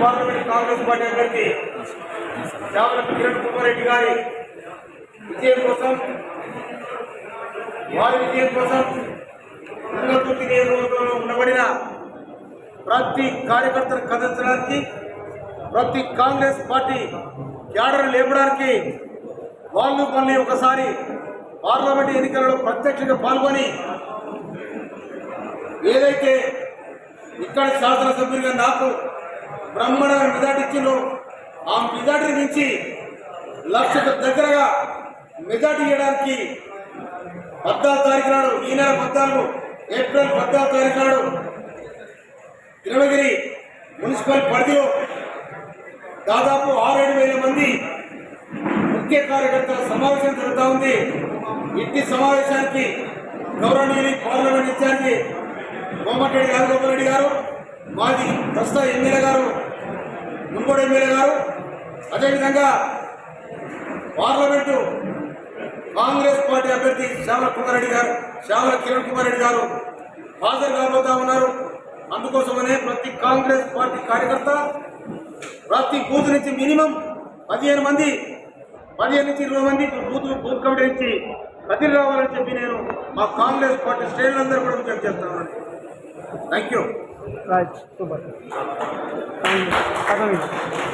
Parliament Congress party అభ్యర్థి చావల కిరణ్ కుమార్ రెడ్డి గారి విజయం కోసం వారి విజయం కోసం తుంగతుర్తి నియోజకవర్గంలో ఉండబడిన ప్రతి కార్యకర్తను కదిలించడానికి ప్రతి కాంగ్రెస్ పార్టీ క్యాడర్ లేపడానికి వాళ్ళు మళ్ళీ ఒకసారి పార్లమెంట్ ఎన్నికలలో ప్రత్యక్షంగా పాల్గొని ఏదైతే ఇక్కడ శాసనసభ్యులుగా నాకు బ్రహ్మణమైన మెజార్టీ ఆ మెజార్టీ నుంచి లక్షకు దగ్గరగా మెజార్టీ ఇవ్వడానికి పద్నాలుగు తారీఖు నాడు ఈ నెల పద్నాలుగు ఏప్రిల్ పద్నాలుగు తారీఖు నాడు తిరుమలగిరి మున్సిపల్ పరిధిలో దాదాపు ఆరేడు వేల మంది ముఖ్య కార్యకర్తల సమావేశం జరుగుతూ ఉంది. ఇంటి సమావేశానికి గౌరవనీయులు పార్లమెంట్ ఇన్ఛార్జి కోమటిరెడ్డి రాజగోపాల్ రెడ్డి గారు మాజీ ప్రస్తుత ఎమ్మెల్యే గారు మున్గోడు ఎమ్మెల్యే గారు అదేవిధంగా పార్లమెంటు కాంగ్రెస్ పార్టీ అభ్యర్థి శ్యామల కుమార్ రెడ్డి గారు శ్యామల కిరణ్ కుమార్ రెడ్డి గారు హాజరు కాబోతా ఉన్నారు. అందుకోసమనే ప్రతి కాంగ్రెస్ పార్టీ కార్యకర్త ప్రతి బూత్ నుంచి మినిమం పదిహేను మంది పదిహేను నుంచి ఇరవై మంది బూత్ బూత్ కమిటీ నుంచి కదిలి రావాలని చెప్పి నేను మా కాంగ్రెస్ పార్టీ శ్రేణులందరూ కూడా విజ్ఞప్తి చేస్తాను థ్యాంక్ యూ Tá, Danilo?